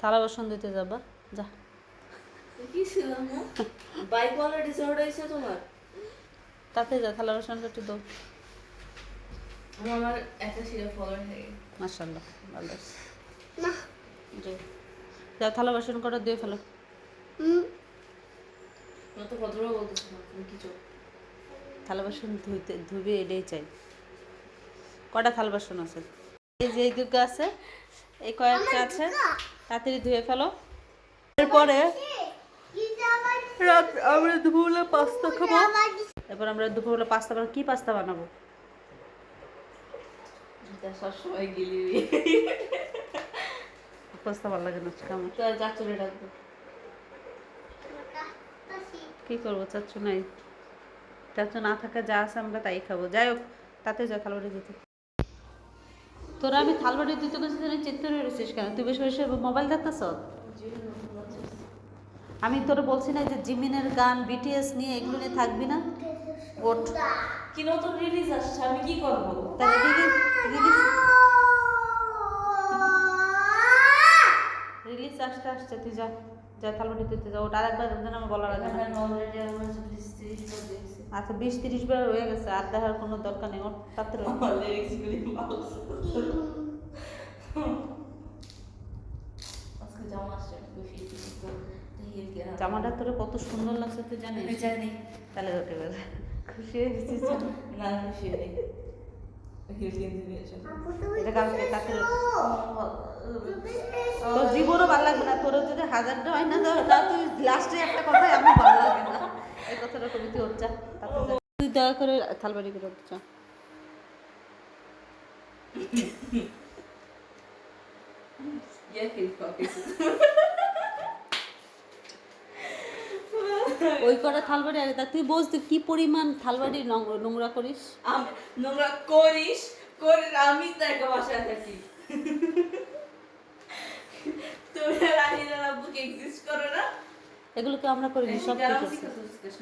থালা বাসন দিতে যাবা। যা। না তাতে যা, থালা বাসন একটু দাও আমার একটা সিরা ফলোয়ার হয়ে গেছে মাশাল্লাহ ভালো আছে। জি যাও থালা বাসন করে দিয়ে ফেলো। না কিছু থালা বাসন ধুইতে, ধুবে এটাই চাই। কটা থালা বাসন আছে? এই যে এইটুকু আছে, এই কয়েকটা আছে। তাড়াতাড়ি ধুয়ে ফেলো। এরপরে রাত আমরা দুপুরবেলা পাস্তা খাব। এরপর আমরা দুপুরবেলা পাস্তা বানাবো। কি পাস্তা বানাবো? সবসময় গিলি পাস্তা ভালো লাগে না আমার। তো চাচুরে রাখব। কি করব চাচ্ছু নাই। চাচ্ছু না থাকা যা আছে আমরা তাই খাব। যাই হোক তাতে যা থালবাড়ি দিতে তোরা আমি থালবাড়ি দিতে গেছি তুই চিত্তরে রয়েছিস কেন? তুই বসে বসে মোবাইল দেখতেছ? আমি তোর বলছি না যে জিমিনের গান বিটিএস নিয়ে এগুলো নিয়ে থাকবি না? ওঠ। কি নতুন রিলিজ আসছে? আমি কি করব? তাহলে রিলিজ রিলিজ রিলিজ আসতে আসছে তুই যা যা থালবাড়ি দিতে যা ওটা আরেকবার যেন আমার বলার আগে অলরেডি আমার আচ্ছা বিশ তিরিশ বার হয়ে গেছে আর দেখার কোনো দরকার নেই ওর তাড়াতাড়ি ওঠ। আমার লিরিক্স গুলি ভালো আজকে জামা খুশি খুশি তো হিল কে জামাটা তোর কত সুন্দর লাগছে তুই জানিস? জানি। তাহলে গেছে খুশি হয়ে গেছিস না খুশি। তোর জীবনও ভালো লাগবে না তোর যদি হাজারটা হয় না তো- তুই লাস্টে একটা কথাই আমার ভালো লাগে না। এই কথাটা কবি তুই ওর যা। তাতে যা। তুই দয়া করে থালবাড়ি করে পাকিস ওই কটা থালবাড়ি আগে তুই বোঝ তুই কি পরিমাণ থালবাড়ি নোংরা করিস? আমি নোংরা করিস করিস আমি তো একটা বাসায় থাকি। তুমি রাহিলা আব্বুকে এক্সিস্ট করো না। এগুলোকে আমরা করিনি সব তুই গ্রাম করছিস শিখাচ্ছিস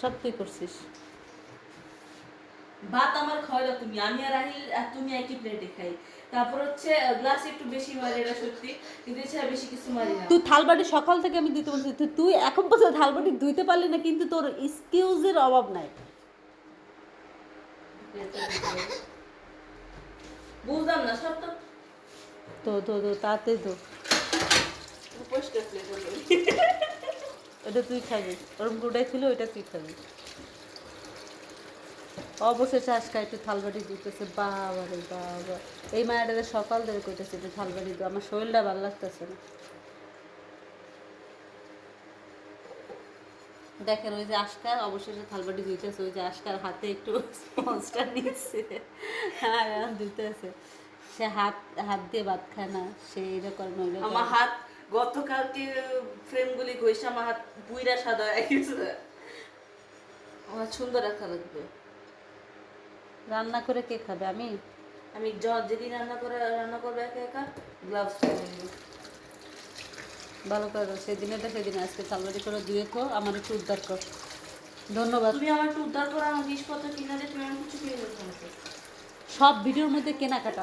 সব তুই করছিস। ভাত আমার খাওয়া দাও তুমি আমি আর রাহিল আর তুমি একই প্লেটে খাই। তারপর হচ্ছে গ্লাস একটু বেশি মারি এটা সত্যি কিন্তু এছাড়া বেশি কিছু মারি না। তুই থালবাটি সকাল থেকে আমি দিতে বলছি তুই- এখন পর্যন্ত থালবাটি ধুইতে পারলি না কিন্তু তোর এক্সকিউজের অভাব নাই। বুঝলাম না সব তো তো তো তো তাতে তো ওটা তুই খাবি ওরম গুটাই ছিল ওইটা তুই খাবি। অবশেষে আজকে একটু থালবাড়ি দিতেছে। বাবা রে বাবা। এই মায়াটা সকাল ধরে কইতেছে একটু থালবাড়ি দিও। আমার শরীরটা ভালো লাগতেছে না। দেখেন ওই যে আজকার অবশেষে থালবাটি ধুইতেছে ওই যে আজকার হাতে একটু স্পঞ্জটা নিচ্ছে। হ্যাঁ ধুইতেছে সে হাত হাত দিয়ে ভাত খায় না। সে ওইটা করে আমার হাত গতকালকে ফ্রেমগুলি ঘষে আমার হাত বুইরা সাদা হয়ে গেছে। আমার সুন্দর রাখা লাগবে। রান্না করে কে খাবে? আমি? আমি যেদিন রান্না করে রান্না করব একা একা গ্লাভস পরে নিব। ভালো করে দাও সেদিনেটা সেদিন আজকে থালবাটি করে ধুয়ে খো আমার একটু উদ্ধার কর। ধন্যবাদ। তুমি আমার একটু উদ্ধার করো আমার জিনিসপত্র কিনে দিয়ে তুমি আমার কিছু কিনে সব ভিডিওর মধ্যে কেনাকাটা।